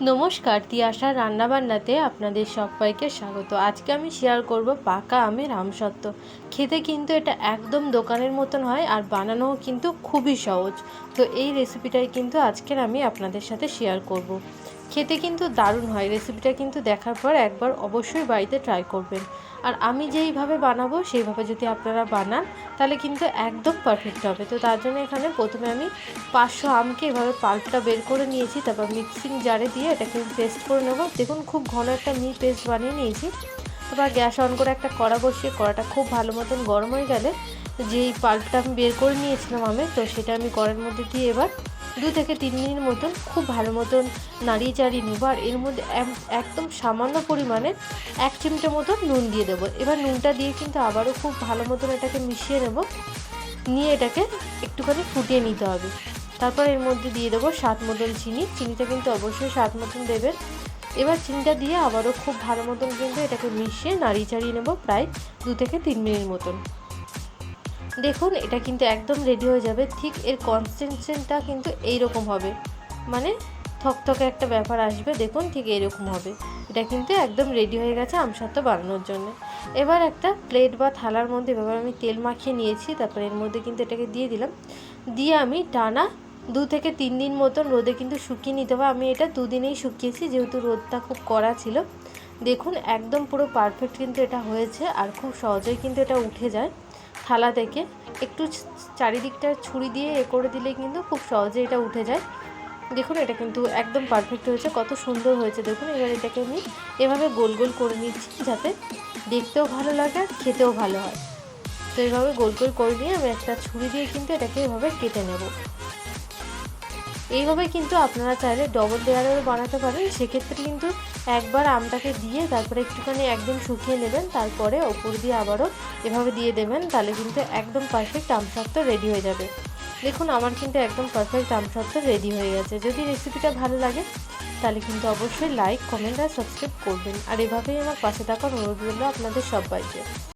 নমস্কার, তিয়াশা রান্নাবান্নাতে আপনাদের সবাইকে স্বাগত। আজকে আমি শেয়ার করব পাকা আমের আমসত্ত্ব খেতে কিন্তু এটা একদম দোকানের মতন হয় আর বানানোও কিন্তু খুবই সহজ। তো এই রেসিপিটাই কিন্তু আজকের আমি আপনাদের সাথে শেয়ার করব। খেতে কিন্তু দারুণ হয়। রেসিপিটা কিন্তু দেখার পর একবার অবশ্যই বাড়িতে ট্রাই করবেন। আর আমি যেইভাবে বানাবো, সেইভাবে যদি আপনারা বানান, তাহলে কিন্তু একদম পারফেক্ট হবে। তো তার জন্য এখানে প্রথমে আমি পাঁচশো আমকে এভাবে পাল্পটা বের করে নিয়েছি, তারপর মিক্সিং জারে দিয়ে এটাকে পেস্ট করে নেব। দেখুন, খুব ঘন একটা মি পেস্ট বানিয়ে নিয়েছি। তারপর গ্যাস অন করে একটা কড়া বসিয়ে, কড়াটা খুব ভালো মতন গরম হয়ে গেলে, যেই পাল্পটা আমি বের করে নিয়েছিলাম আমি তো সেটা আমি কড়ার মধ্যে দিয়ে এবার দু থেকে তিন মিনিট মতন খুব ভালো মতন নাড়িয়ে চাড়িয়ে নেব, আর এর মধ্যে একদম সামান্য পরিমাণে এক চিমটে মতন নুন দিয়ে দেবো। এবার নুনটা দিয়ে কিন্তু আবারও খুব ভালো মতন এটাকে মিশিয়ে নেব। নিয়ে এটাকে একটুখানি ফুটিয়ে নিতে হবে। তারপর এর মধ্যে দিয়ে দেবো স্বাদ মতন চিনি। চিনিটা কিন্তু অবশ্যই স্বাদ মতন দেবেন। এবার চিনিটা দিয়ে আবারও খুব ভালো মতন কিন্তু এটাকে মিশিয়ে নাড়িয়ে চাড়িয়ে নেব প্রায় দু থেকে তিন মিনিট মতন। দেখুন, এটা কিন্তু একদম রেডি হয়ে যাবে। ঠিক এর কনসিস্টেন্সিটা কিন্তু এইরকম হবে। মানে থকথকে একটা ব্যাপার আসবে, দেখুন ঠিক এইরকম হবে। এটা কিন্তু একদম রেডি হয়ে গেছে আমসত্ত্ব বানানোর জন্য। এবার একটা প্লেট বা থালার মধ্যে এবার আমি তেল মাখিয়ে নিয়েছি, তারপর এর মধ্যে কিন্তু এটাকে দিয়ে দিলাম। দিয়ে আমি টানা দু থেকে তিন দিন মতন রোদে কিন্তু শুকিয়ে নিতে হবে। আমি এটা দুদিনেই শুকিয়েছি, যেহেতু রোদটা খুব কড়া ছিল। দেখুন, একদম পুরো পারফেক্ট কিন্তু এটা হয়েছে, আর খুব সহজেই কিন্তু এটা উঠে যায়। থালা থেকে একটু চারিদিকটা ছুরি দিয়ে এ করে দিলে কিন্তু খুব সহজে এটা উঠে যায়। দেখুন এটা কিন্তু একদম পারফেক্ট হয়েছে, কত সুন্দর হয়েছে। দেখুন, এবার এটাকে আমি এভাবে গোল গোল করে নিচ্ছি যাতে দেখতেও ভালো লাগে আর খেতেও ভালো হয়। তো এইভাবে গোল গোল করে নিয়ে আমি একটা ছুরি দিয়ে কিন্তু এটাকে এভাবে কেটে নেব। এইভাবে কিন্তু আপনারা চাইলে ডবল লেয়ারেরও বানাতে পারেন। সেক্ষেত্রে কিন্তু একবার আমটাকে দিয়ে তারপরে একটুখানি একদম শুকিয়ে নেবেন, তারপরে ওপর দিয়ে আবারও এভাবে দিয়ে দেবেন, তাহলে কিন্তু একদম পারফেক্ট আমসত্ত্ব রেডি হয়ে যাবে। দেখুন, আমার কিন্তু একদম পারফেক্ট আমসত্ত্ব রেডি হয়ে গেছে। যদি রেসিপিটা ভালো লাগে, তাহলে কিন্তু অবশ্যই লাইক কমেন্ট আর সাবস্ক্রাইব করবেন। আর এভাবেই আমার পাশে থাকার অনুরোধ রইল আপনাদের সবাইকে।